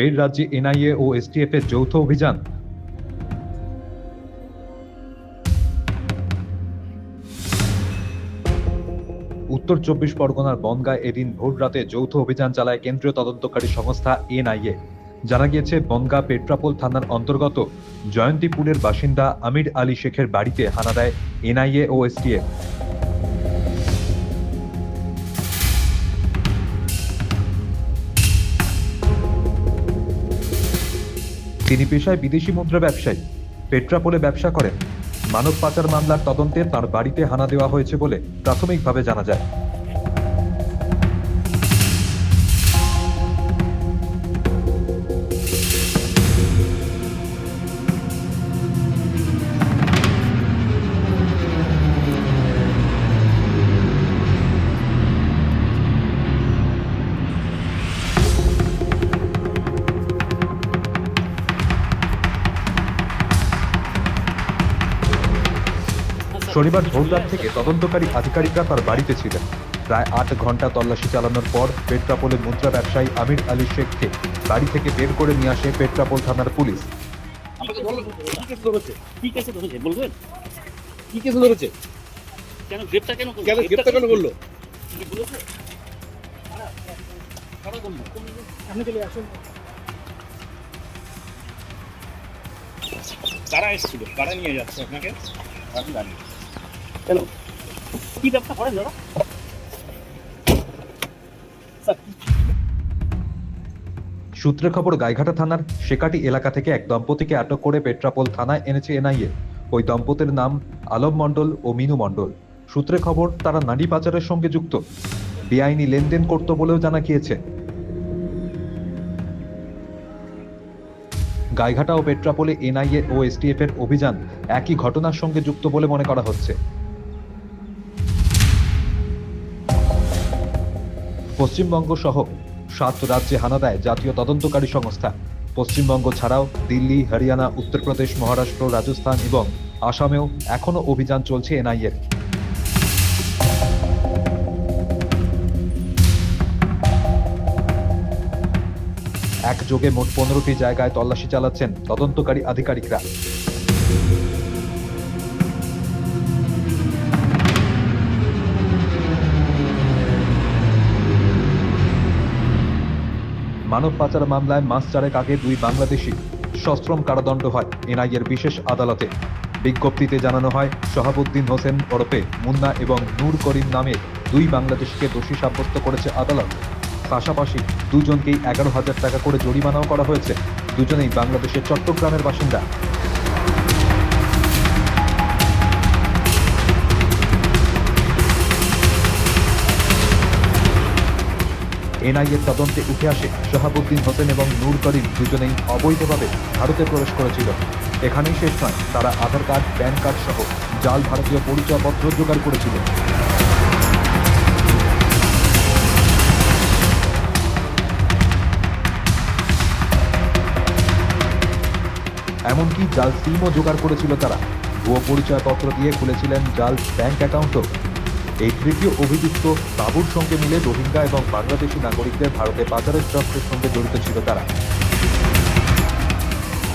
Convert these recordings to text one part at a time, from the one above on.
ফের রাজ্যে এনআইএ ও এসটিএফ এর যৌথ অভিযান। উত্তর চব্বিশ পরগনার বনগায় এদিন ভোর রাতে যৌথ অভিযান চালায় কেন্দ্রীয় তদন্তকারী সংস্থা এনআইএ। জানা গিয়েছে, বনগা পেট্রাপোল থানার অন্তর্গত জয়ন্তীপুরের বাসিন্দা আমির আলী শেখের বাড়িতে হানা দেয় এনআইএ ও এসটিএফ। তিনি পেশায় বিদেশি মুদ্রা ব্যবসায়ী। পেট্রাপোলে ব্যবসা করেন। মানব পাচার মামলার তদন্তে তার বাড়িতে হানা দেওয়া হয়েছে বলে প্রাথমিকভাবে জানা যায়। শনিবার ভোররাত থেকে তদন্তকারী আধিকারিকরা তার বাড়িতে ছিলেন। প্রায় আট ঘণ্টা তল্লাশি চালানোর পর পেট্রাপোলের মুদ্রা ব্যবসায়ী আমির আলী শেখকে বাড়ি থেকে বের করে নিয়ে আসে পেট্রাপোল থানার পুলিশ। বলবেন? কি কেস ধরেছে? কেন গ্রেপ্তার কেন কেন গ্রেপ্তার কেন করল? কারা এসেছিল? কারা নিয়ে যাচ্ছে আপনাকে? আমি জানি কেন? কি ব্যবসা করেন দাদা? সূত্রে খবর গাইঘাটা থানার শেকাটি এলাকা থেকে এক দম্পতিকে আটক করে পেট্রাপোল থানায় এনেছে এনআইএ। ওই দম্পতির নাম আলম মণ্ডল ও মিনু মণ্ডল। সূত্রে খবর, তারা নারী পাচারের সঙ্গে যুক্ত। বেআইনি লেনদেন করত বলেও জানা গিয়েছে। গাইঘাটা ও পেট্রাপোলে এনআইএ ও এসটিএফ এর অভিযান একই ঘটনার সঙ্গে যুক্ত বলে মনে করা হচ্ছে। পশ্চিমবঙ্গ সহ সাত রাজ্যে হানা দেয় জাতীয় তদন্তকারী সংস্থা। পশ্চিমবঙ্গ ছাড়াও দিল্লি, হরিয়ানা, উত্তরপ্রদেশ, মহারাষ্ট্র, রাজস্থান এবং আসামেও এখনও অভিযান চলছে এনআইএর। একযোগে মোট পনেরোটি জায়গায় তল্লাশি চালাচ্ছেন তদন্তকারী আধিকারিকরা। মানব পাচার মামলায় মাস চারেক আগে দুই বাংলাদেশি সশ্রম কারাদণ্ড হয় এনআইয়ের বিশেষ আদালতে। বিজ্ঞপ্তিতে জানানো হয়, শহাবুদ্দিন হোসেন ওরফে মুন্না এবং নূর করিম নামে দুই বাংলাদেশকে দোষী সাব্যস্ত করেছে আদালত। পাশাপাশি দুজনকেই এগারো হাজার টাকা করে জরিমানাও করা হয়েছে। দুজনেই বাংলাদেশের চট্টগ্রামের বাসিন্দা। এনআইএর তদন্তে উঠে আসে শাহাবুদ্দিন হোসেন এবং নূর করিম দুজনেই অবৈধভাবে ভারতে প্রবেশ করেছিল। এখানেই শেষ নয়, তারা আধার কার্ড, প্যান কার্ড সহ জাল ভারতীয় পরিচয়পত্র জোগাড় করেছিল। এমনকি জাল সিমও জোগাড় করেছিল তারা। ভুয়ো পরিচয়পত্র দিয়ে খুলেছিলেন জাল ব্যাংক অ্যাকাউন্টও। এই তৃতীয় অভিযুক্ত বাবুর সঙ্গে মিলে রোহিঙ্গা এবং বাংলাদেশি নাগরিকদের ভারতে পাচারের চক্রের সঙ্গে জড়িত ছিল তারা।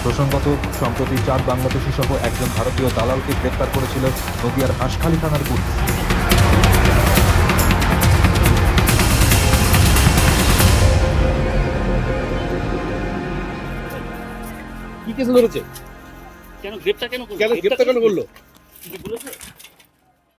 প্রসঙ্গত সম্প্রতি চার বাংলাদেশি সহ একজন ভারতীয় দালালকে গ্রেপ্তার করেছিল নদিয়ার হাঁসখালী থানার পুলিশ। কি কেস ধরেছে? কেন গ্রেপ্তার কেন করল? কেন গ্রেপ্তার কেন করল? বলেছে?